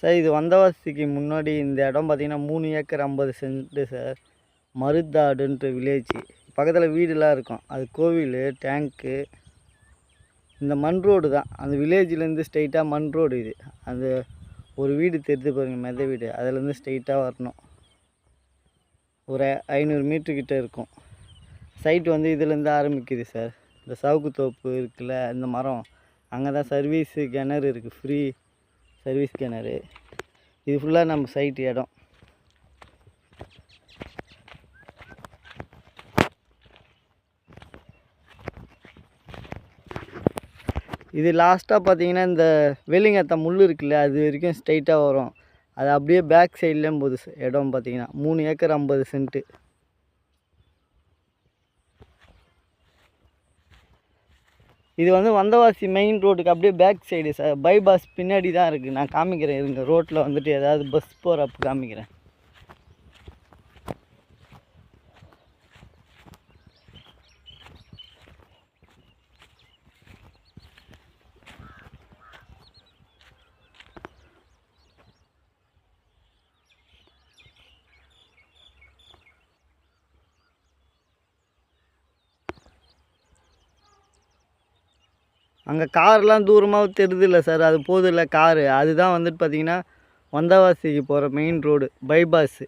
Sir இது வந்தவாசிக்கு முன்னாடி இந்த இடம் பார்த்திங்கன்னா மூணு ஏக்கர் ஐம்பது சென்ட்டு சார். மருதாடுன்ட்டு வில்லேஜ் பக்கத்தில் வீடுலாம் இருக்கும். அது கோவில் டேங்க்கு இந்த மண் ரோடு தான். அந்த வில்லேஜ்லேருந்து ஸ்ட்ரைட்டாக மண் ரோடு இது. அந்த ஒரு வீடு தெரிஞ்சு போகிறீங்க மெத வீடு. அதுலேருந்து ஸ்ட்ரைட்டாக வரணும். ஒரு ஐநூறு மீட்ரு கிட்ட இருக்கும். சைட்டு வந்து இதுலேருந்து ஆரம்பிக்குது சார். இந்த சவுக்கு தோப்பு இருக்குல்ல இந்த மரம். அங்கே தான் சர்வீஸு கிணறு இருக்குது ஃப்ரீ சர்வீஸ் கிணறு இது ஃபுல்லாக நம்ம சைட்டு இடம். இது லாஸ்ட்டாக பார்த்தீங்கன்னா இந்த வேலிங்கத்த முள் இருக்குல்ல அது வரைக்கும் ஸ்ட்ரைட்டாக வரும். அது அப்படியே பேக் சைட்லேயும் போகுது இடம் பார்த்தீங்கன்னா மூணு ஏக்கர் ஐம்பது சென்ட்டு. இது வந்து வந்தவாசி மெயின் ரோட்டுக்கு அப்படியே பேக் சைடு சார் பைபாஸ் பின்னாடி தான் இருக்குது நான் காமிக்கிறேன் இருங்க. ரோட்டில் வந்துட்டு ஏதாவது பஸ் போகிறப்ப காமிக்கிறேன். அங்கே கார்லாம் தூரமாக தெரியுதில்ல சார் அது போதில்ல காரு. அதுதான் வந்துட்டு பார்த்தீங்கன்னா வந்தவாசிக்கு போகிற மெயின் ரோடு பைபாஸு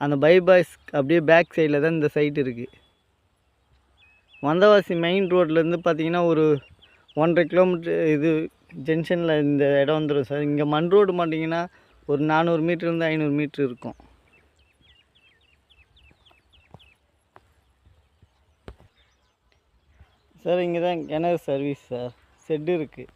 அந்த பைபாஸ் அப்படியே பேக் சைடில் தான் இந்த சைட் இருக்குது வந்தவாசி மெயின் ரோட்லேருந்து பார்த்தீங்கன்னா ஒரு ஒன்றரை கிலோமீட்டர் இது ஜங்ஷனில் இந்த இடம் வந்துடும் சார் இங்கே மண் ரோடு மாட்டிங்கன்னா ஒரு நானூறு மீட்டர்லேருந்து ஐநூறு மீட்ரு இருக்கும். சார் இங்கே தான் கிணறு சர்வீஸ் சார். செட்டு இருக்குது